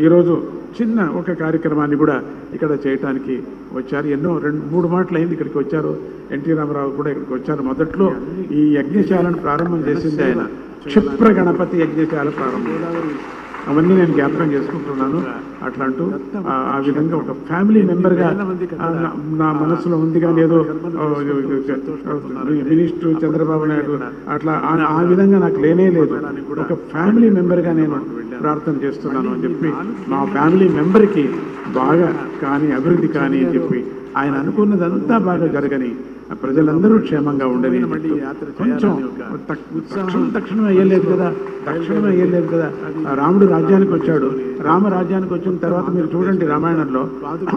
ఈరోజు చిన్న ఒక కార్యక్రమాన్ని కూడా ఇక్కడ చేయటానికి వచ్చారు. ఎన్నో రెండు మూడు మాటలు అయింది ఇక్కడికి వచ్చారు. ఎన్టీ రామారావు కూడా ఇక్కడికి వచ్చారు. మొదట్లో ఈ యజ్ఞశాలను ప్రారంభం చేసింది ఆయన. క్షిప్ర గణపతి యజ్ఞశాల ప్రారంభం. అవన్నీ నేను జ్ఞాపకం చేసుకుంటున్నాను. అట్లా అంటూ ఆ విధంగా ఒక ఫ్యామిలీ మెంబర్గా నా- మనసులో ఉంది కానీ ఏదో మినిస్టర్ చంద్రబాబు నాయుడు అట్లా ఆ- ఆ విధంగా నాకు లేనే లేదు. ఒక ఫ్యామిలీ మెంబర్గా నేను ప్రార్థన చేస్తున్నాను అని చెప్పి మా ఫ్యామిలీ మెంబర్కి బాగా కానీ అభివృద్ధి కానీ అని చెప్పి ఆయన అనుకున్నదంతా బాగా జరగని ప్రజలందరూ క్షేమంగా ఉండని కొంచెం తక్- తక్షణం అయ్యలేదు కదా? తక్షణం అయ్యలేదు కదా? ఆ రాముడు రాజ్యానికి వచ్చాడు. రామ రాజ్యానికి వచ్చిన తర్వాత మీరు చూడండి రామాయణంలో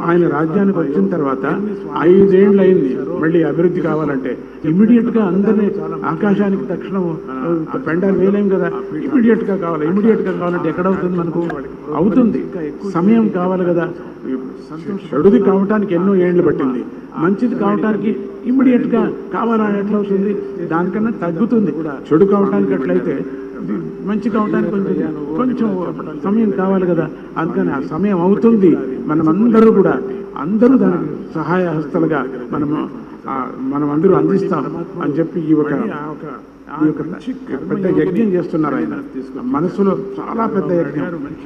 ఆయన రాజ్యానికి వచ్చిన తర్వాత ఐదేళ్ళు అయింది మళ్ళీ అభివృద్ధి కావాలంటే. ఇమీడియట్గా అందరినీ ఆకాశానికి తక్షణం పెండాలు వేయలేం కదా? ఇమీడియట్గా కావాలి. ఇమీడియట్గా కావాలంటే ఎక్కడ అవుతుంది. మనకు అవుతుంది సమయం కావాలి కదా? చెడుది కావటానికి ఎన్నో ఏళ్ళు పట్టింది. మంచిది కావటానికి ఇమ్మీడియట్గా కావాలని ఎట్లా అవుతుంది దానికన్నా తగ్గుతుంది. చెడు కావటానికి ఎట్లయితే మంచి కావటానికి కొంచెం కొంచెం సమయం కావాలి కదా. అందుకని ఆ సమయం అవుతుంది. మనమందరూ కూడా అందరూ దానికి సహాయ హస్తలుగా మనము మనం అందరూ అందిస్తాం అని చెప్పి ఈ ఒక పెద్ద యజ్ఞం చేస్తున్నారు ఆయన. మనసులో చాలా పెద్ద యజ్ఞం.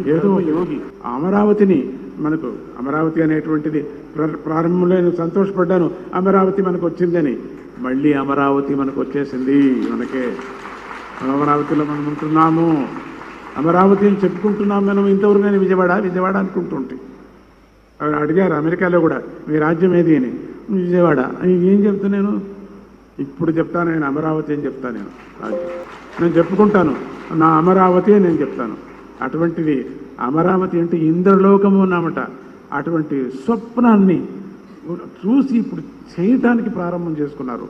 ఏదో యోగి. అమరావతిని మనకు అమరావతి అనేటువంటిది ప్ర- ప్రారంభంలో నేను సంతోషపడ్డాను. అమరావతి మనకు వచ్చిందని మళ్ళీ అమరావతి మనకు వచ్చేసింది మనకే అమరావతిలో మనం ఉంటున్నాము అమరావతి అని చెప్పుకుంటున్నాం మనం ఇంతవరకు నేను విజయవాడ విజయవాడ అనుకుంటుంటే. అడిగారు అమెరికాలో కూడా మీ రాజ్యం ఏది? అని. విజయవాడ. ఏం చెప్తా నేను? ఇప్పుడు చెప్తాను నేను అమరావతి అని చెప్తాను నేను నేను చెప్పుకుంటాను నా అమరావతి అని నేను చెప్తాను. అటువంటిది అమరావతి అంటే ఇంద్రలోకము అన్నమాట. అటువంటి స్వప్నాన్ని చూసి ఇప్పుడు చేయటానికి ప్రారంభం చేసుకున్నారు.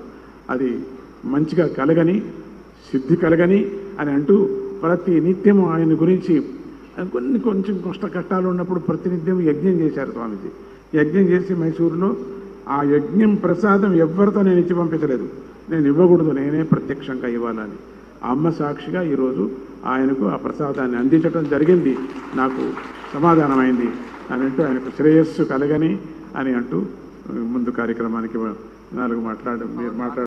అది మంచిగా కలగని సిద్ధి కలగని అని అంటూ ప్రతి నిత్యము ఆయన గురించి కొన్ని కొంచెం కష్ట కష్టాలు ఉన్నప్పుడు ప్రతినిత్యం యజ్ఞం చేశారు స్వామీజీ. యజ్ఞం చేసి మైసూరులో ఆ యజ్ఞం ప్రసాదం ఎవరితో నేను ఇచ్చి పంపించలేదు. నేను ఇవ్వకూడదు నేనే ప్రత్యక్షంగా ఇవ్వాలని. అమ్మ సాక్షిగా ఈరోజు ఆయనకు ఆ ప్రసాదాన్ని అందించడం జరిగింది. నాకు సమాధానమైంది. అని అంటూ ఆయనకు శ్రేయస్సు కలగని అని అంటూ ముందు కార్యక్రమానికి నాలుగు మాట్లాడ మీరు మాట్లాడ